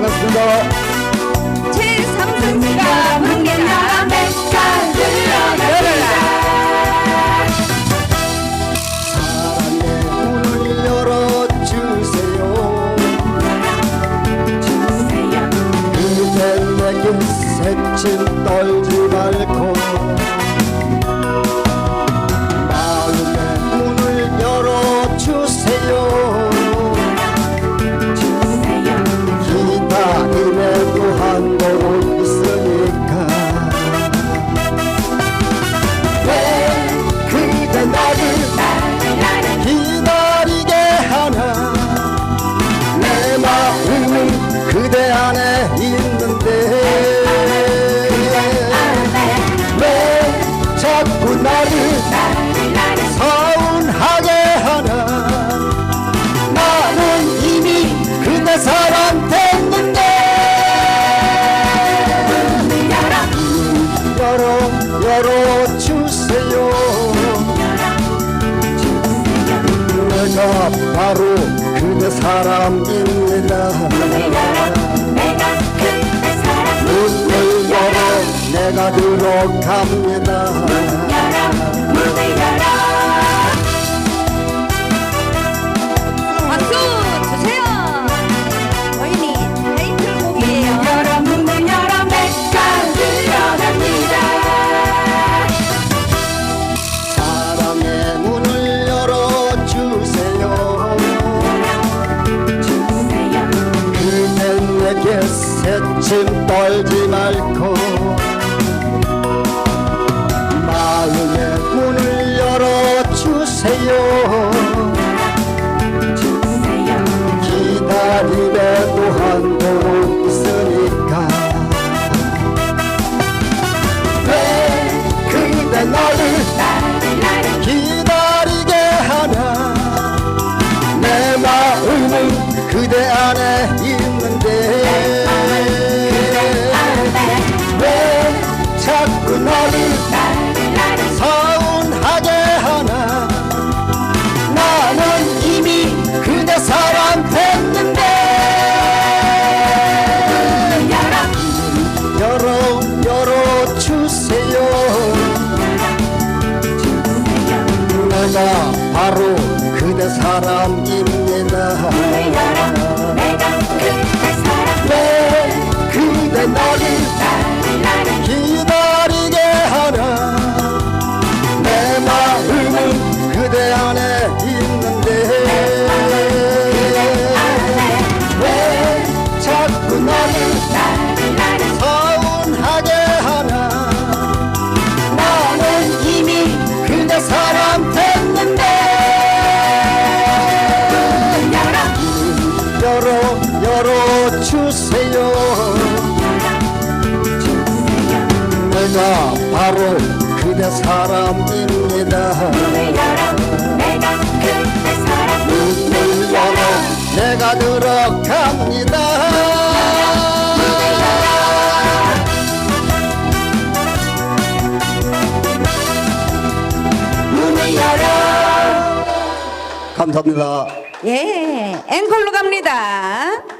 반갑습니다. 제3승가 문개나 백산 들어갑니다 사랑의 문을 열어주세요. 그대 내게 새침 떨지 말고 그대 안에 있는데 왜 자꾸 나를 서운하게 하나? 나는 이미 그대 사랑 됐는데 열어 열어 주세요. 내가 바로 그대 사람입니다 내가 들어갑니다 나를 서운하게 하나. 나는 이미 그대 사랑 됐는데. 열어 열어 주세요. 내가 바로 그대 사람입니다 열어 열어주세요. 내가 바로 그대 사람입니다. 내가 들어갑니다. 문을 열어 감사합니다. 예 앵콜로 갑니다